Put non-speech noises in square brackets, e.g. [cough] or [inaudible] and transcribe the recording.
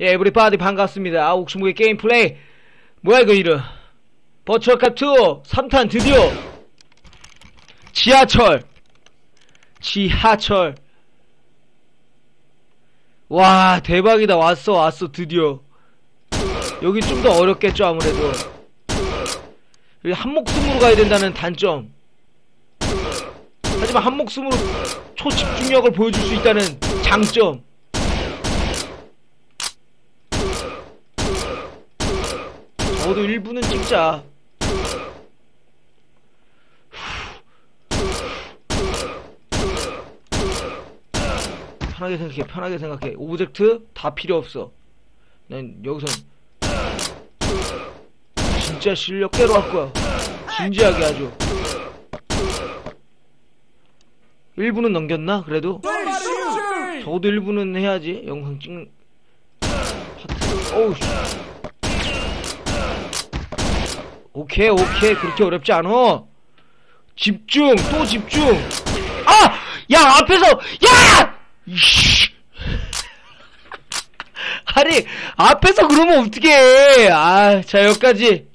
예, 에브리바디 반갑습니다. 아, 옥수무의 게임 플레이. 뭐야, 이거 이름. 버추어카2 3탄 드디어. 지하철. 지하철. 와, 대박이다. 왔어, 왔어, 드디어. 여기 좀 더 어렵겠죠, 아무래도. 여기 한 목숨으로 가야 된다는 단점. 하지만 한 목숨으로 초집중력을 보여줄 수 있다는 장점. 적어도 1부는 찍자. 편하게 생각해, 편하게 생각해. 오브젝트 다 필요 없어. 난 여기선 진짜 실력대로 할 거야. 진지하게 아주. 1부는 넘겼나? 그래도? 적어도 1부는 해야지. 영상 찍는. 파트. 어우, 씨. 오케이, 오케이. 그렇게 어렵지 않아. 집중, 또 집중. 아! 야, 앞에서, 야! 이씨. [laughs] 아니, 앞에서 그러면 어떡해. 아, 자, 여기까지.